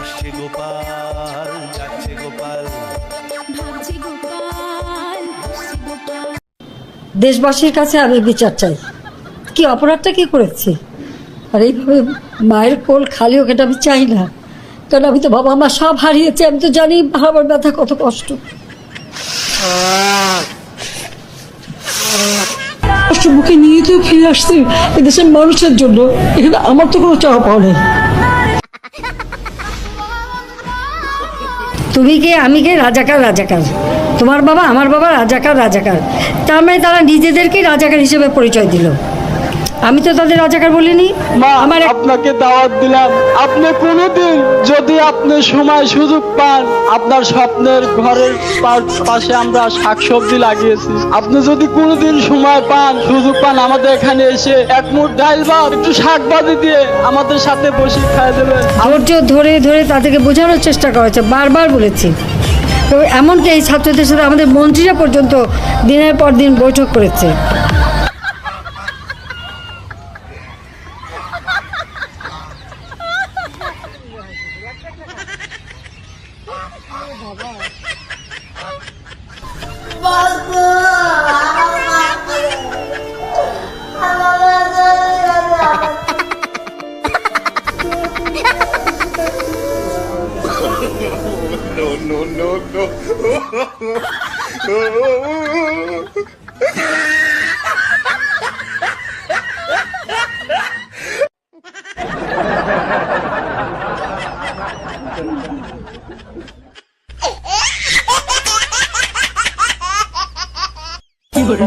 আসছে গোপাল যাচ্ছে গোপাল। ভাবছি গোপাল হাসছি গোপাল। দেশবাসীর কাছে আমি বিচার চাই। কি অপরাধটা কি করেছি? আর এইভাবে মায়ের কোল খালি হোক এটা আমি চাই না। কারণ আমি তো বাবা মা সব হারিয়েছি আমি তো জানি হারাবার ব্যথা কত কষ্ট। কষ্ট মুখে নিয়ে তো ফিরে আসছে এদেশের মানুষের জন্য। এখানে আমার তো কোনো চাওয়া পাওয়া নেই। তুমি কে? আমি কে? রাজাকার রাজাকার। তোমার বাবা, আমার বাবা রাজাকার রাজাকার। তার মানে তারা নিজেদেরকেই রাজাকার হিসেবে পরিচয় দিল। আমি তো তাদের রাজাকার বলিনি। মা আমার আপনাকে দাওয়াত দিলাম। আপনি কোনোদিন যদি আপনি সময় সুযোগ পান আপনার স্বপ্নের ঘরের পাশে আমরা শাকসবজি লাগিয়েছি। আপনি যদি কোনোদিন সময় পান সুযোগ পান আমাদের এখানে এসে এক মুঠ ডাইল বা একটু শাক বাজি দিয়ে আমাদের সাথে বসে খাই দেবেন। ধৈর্য ধরে ধরে তাদেরকে বোঝানোর চেষ্টা করা করেছে বারবার বলেছি। তো এমনকি এই ছাত্রদের সাথে আমাদের মন্ত্রীরা পর্যন্ত দিনের পর দিন বৈঠক করেছে। আমরা করছি নিহত মোহাম্মদ আপনার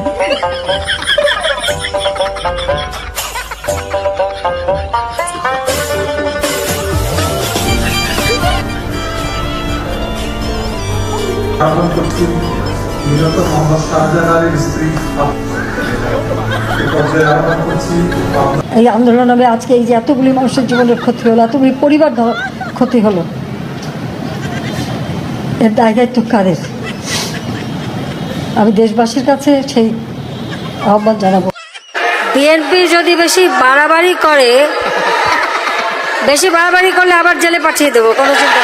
এই আন্দোলন হবে আজকে, এই যে এতগুলি মানুষের জীবনের ক্ষতি হলো, এতগুলি পরিবার ক্ষতি হলো। এর দায় দায়িত্ব কাদের? আমি দেশবাসীর কাছে সেই আহ্বান জানাব। বিএনপি যদি বেশি বাড়াবাড়ি করে, বেশি বাড়াবাড়ি করলে আবার জেলে পাঠিয়ে দেবো, কোনো চিন্তা